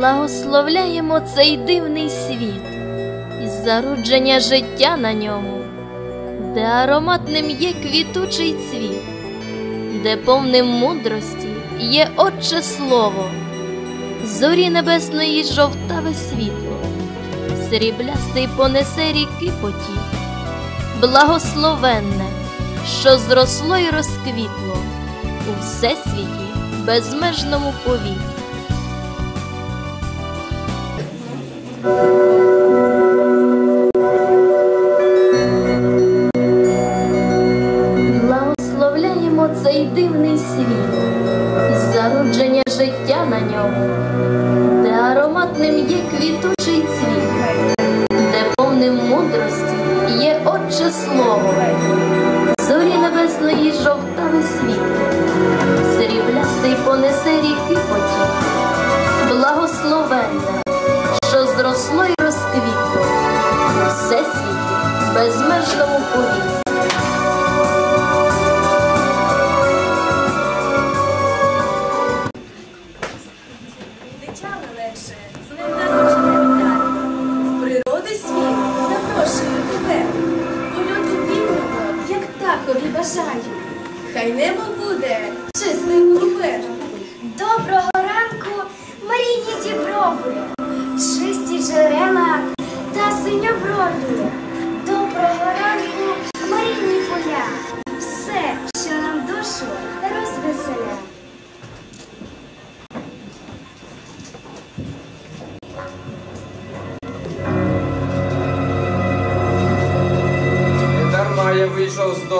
Благословляємо цей дивний світ і зародження життя на ньому, де ароматним є квітучий цвіт, де повним мудрості є Отче Слово, зорі небесної жовтаве світло, сріблястий понесе ріки потік, благословенне, що зросло й розквітло у всесвіті безмежному повітрі.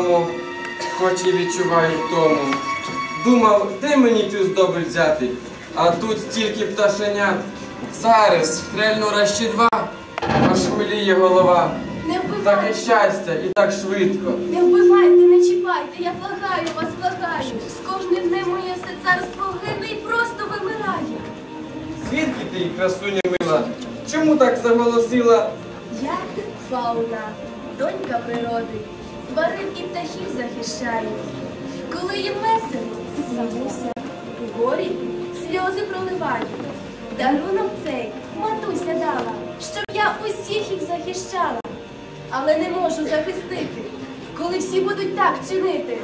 Вийшов хоч і відчуваю втому. Думав, де мені цю здобич взяти, а тут стільки пташенят. Зараз стрельну раз чи два, аж хвиліє голова. Не Таке вбивайте, щастя і так швидко. не вбивайте, не чіпайте, я благаю вас, благаю. З кожним днем моє все царство гине і просто вимирає. Звідки ти, красуня мила? Чому так заголосила? Я фауна, донька природи, тварин і птахів захищаю. Коли їм весело, самуся, у горі сльози проливаю. Дарунок цей матуся дала, щоб я усіх їх захищала. Але не можу захистити, коли всі будуть так чинити.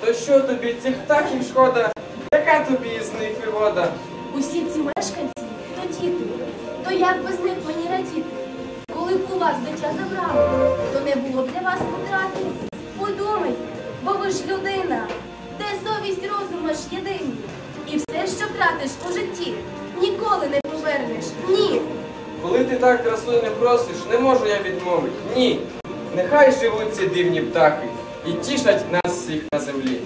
То що тобі цих птахів шкода? Яка тобі із них вигода? Усі ці мешканці то діти, то як без них мені радіти? Коли б у вас дитя забрали, то не було б для вас потрати. Подумайте, бо ви ж людина, де совість розума ж єдині. І все, що втратиш у житті, ніколи не повернеш. Ні. Коли ти так красуне просиш, не можу я відмовити. Ні. Нехай живуть ці дивні птахи і тішать нас всіх на землі.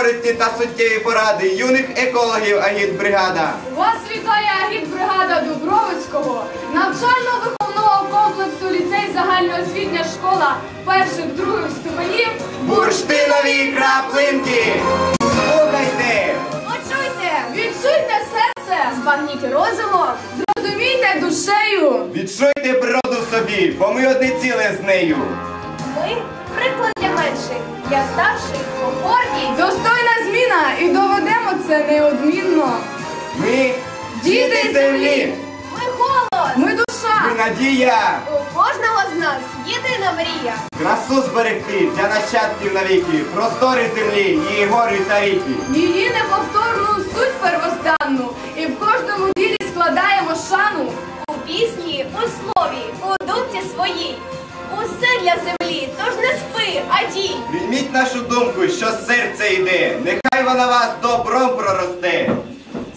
Корисні та суттєві поради юних екологів агітбригада. Вас вітає агітбригада Дубровицького, навчально-виховного комплексу ліцей загальноосвітня школа перших других ступенів. Бурштинові краплинки! Слухайте! Почуйте! Відчуйте серце, Збагніть розумом. зрозумійте душею. Відчуйте природу в собі, бо ми одне ціле з нею. Ми приклад для менших, для старших, гордість. Це неодмінно. Ми Діти землі! Ми голос. Ми душа! ми надія! У кожного з нас єдина мрія. Красу зберегти для нащадків навіки, простори землі, її гори та ріки. Її неповторну суть первостанну. І в кожному ділі складаємо шану. У пісні, у слові, у думці своїй. Усе для землі, тож не спи, а дій. Прийміть нашу думку, що з серця йде, нехай вона вас добром проросте.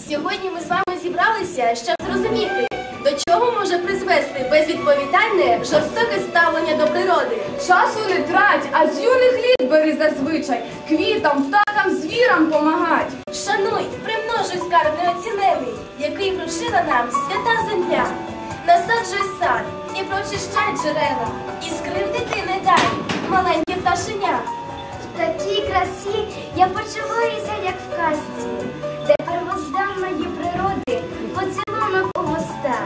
Сьогодні ми з вами зібралися, щоб зрозуміти, до чого може призвести безвідповідальне, жорстоке ставлення до природи. Часу не трать, а з юних літ бери зазвичай. Квітам, птахам, звірам помагать. Шануй, примножуй скарб неоцінений, який вручила нам свята земля. Насаджуй сад і прочищай джерела, і скривдити не дай маленьке пташеня. Цій красі я почуваюся, як в казці, де первозданної природи поцілунок у моста.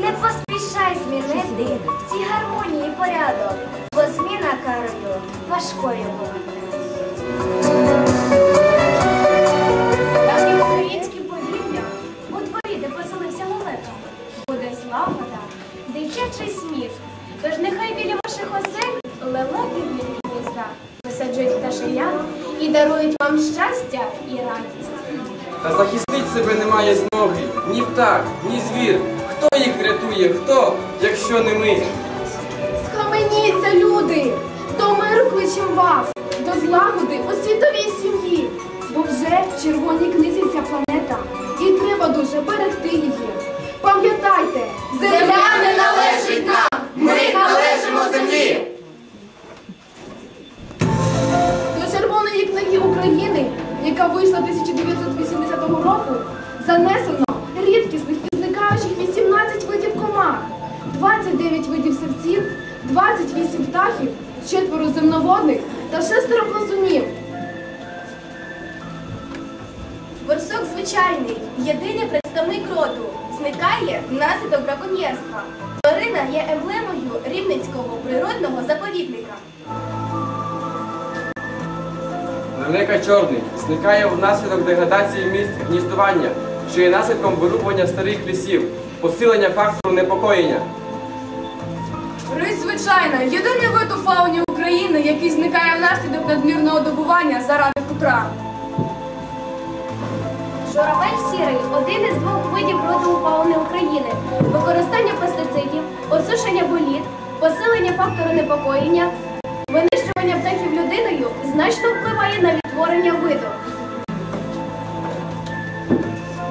Не поспішай змінити в цій гармонії порядок, бо зміна карою важкою буде. Буде злагода, дитячий сміх. Тож нехай біля дарують вам щастя і радість. Та захистить себе немає змоги. Ні птах, ні звір. Хто їх рятує? Хто, якщо не ми? Схаменіться, люди! До миру кличем вас, до злагоди у світовій сім'ї. Бо вже в червоній книзі ця планета, звичайний, єдиний представник роду, зникає внаслідок браконьєрства. Тварина є емблемою Рівненського природного заповідника. Лелека чорний зникає внаслідок деградації місць гніздування, що є наслідком вирубування старих лісів, посилення фактору непокоєння. Рись звичайна, єдиний вид у фауні України, який зникає внаслідок надмірного добування заради хутра. Журавель сірий один із двох видів роду фауни України. Використання пестицидів, осушення боліт, посилення фактору непокоєння, винищування птахів людиною значно впливає на відтворення виду.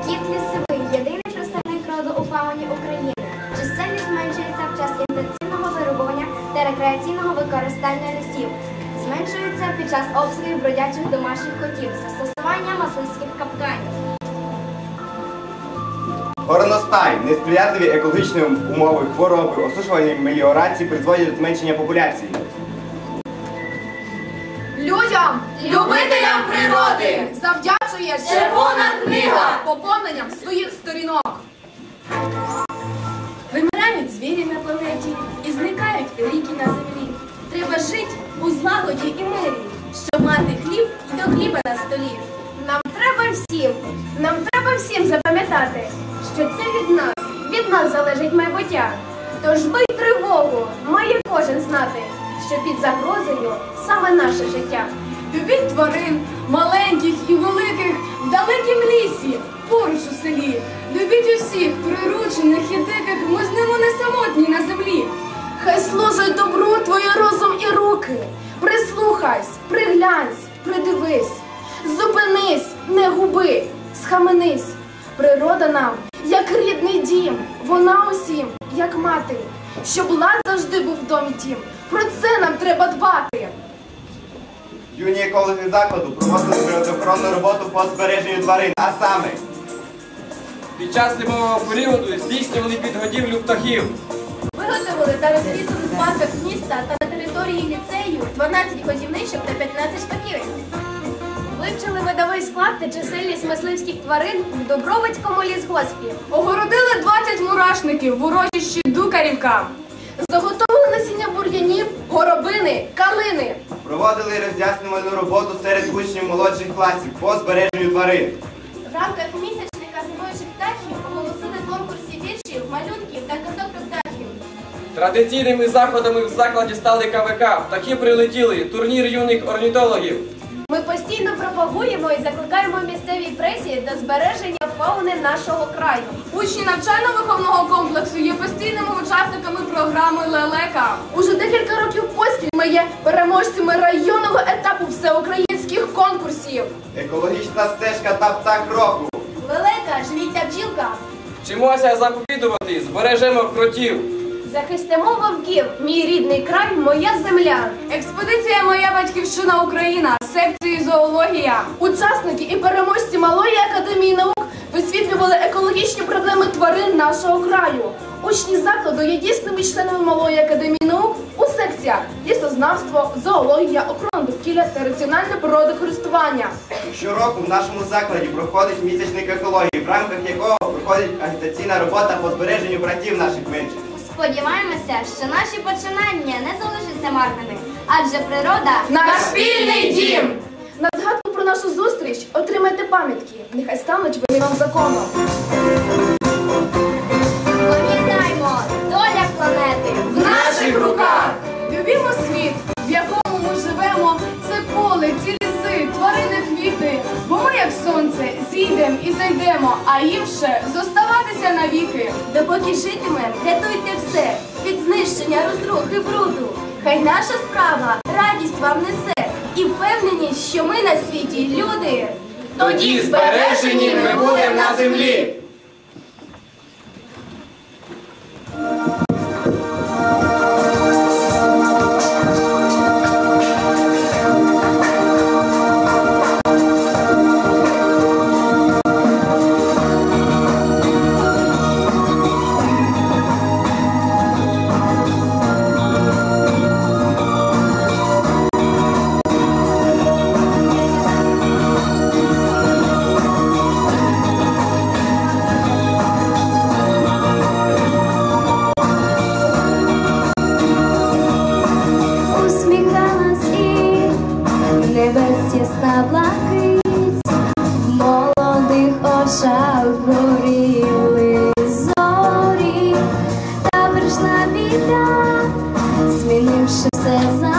Кіт лісовий єдиний представник роду у фауні України. Чисельність зменшується в час інтенсивного вирубування та рекреаційного використання лісів. Зменшується під час обстрілів бродячих домашніх котів, застосування мисливських капканів. Горностай, несприятливі екологічні умови, хвороби, осушування меліорації призводять до зменшення популяції. Людям, любителям природи, завдячує червона книга поповненням своїх сторінок. Нас залежить майбуття. Тож бий тривогу, має кожен знати, що під загрозою саме наше життя. Любіть тварин, маленьких і великих, в далекім лісі, поруч у селі. Любіть усіх приручених і диких, ми з ними не самотні на землі. Хай служить добру твої розум і руки. Прислухайсь, приглянься, придивись, зупинись, не губи, схаменись. Природа нам, як рідний дім, вона усім, як мати. Щоб лад завжди був в домі тім. Про це нам треба дбати. Юні екологи закладу проводили природоохоронну роботу по збереженню тварин, а саме Під час зимового періоду здійснювали підгодівлю птахів. Виготовили та розвісили в парках міста та на території ліцею 12 годівничок та 15 шпаківень. Вивчили видовий склад та чисельність мисливських тварин в Добровицькому лісгоспі. Огородили 20 мурашників в урочищі Дукарівка. Заготовили насіння бур'янів, горобини, калини. проводили роз'яснювальну роботу серед учнів молодших класів по збереженню тварин. В рамках місячника зимуючих птахів оголосили конкурсі віршів, малюнків та казок про птахів. Традиційними заходами в закладі стали КВК. Птахи прилетіли, турнір юних орнітологів. Ми постійно пропагуємо і закликаємо місцевій пресі до збереження фауни нашого краю. Учні навчально-виховного комплексу є постійними учасниками програми Лелека. Уже декілька років поспіль ми є переможцями районного етапу всеукраїнських конкурсів. Екологічна стежка та птах року. Лелека, живіть та бджілка. Вчимося заповідувати, збережемо кротів. Захистимо вовків, мій рідний край, моя земля. Експедиція Моя батьківщина Україна, секції зоологія. Учасники і переможці Малої академії наук висвітлювали екологічні проблеми тварин нашого краю. Учні закладу є дійсними членами Малої академії наук у секції лекціях лісознавство, зоологія, охорона довкілля та раціональне природокористування. Щороку в нашому закладі проходить місячник екології, в рамках якого проходить агітаційна робота по збереженню братів наших менших. Сподіваємося, що наші починання не залишаться марними, адже природа Наш спільний дім! На згадку про нашу зустріч отримайте пам'ятки. Нехай стануть вони вам законом. Що ми на світі люди. Тоді збережені ми будемо на землі. Біда, змінивши все за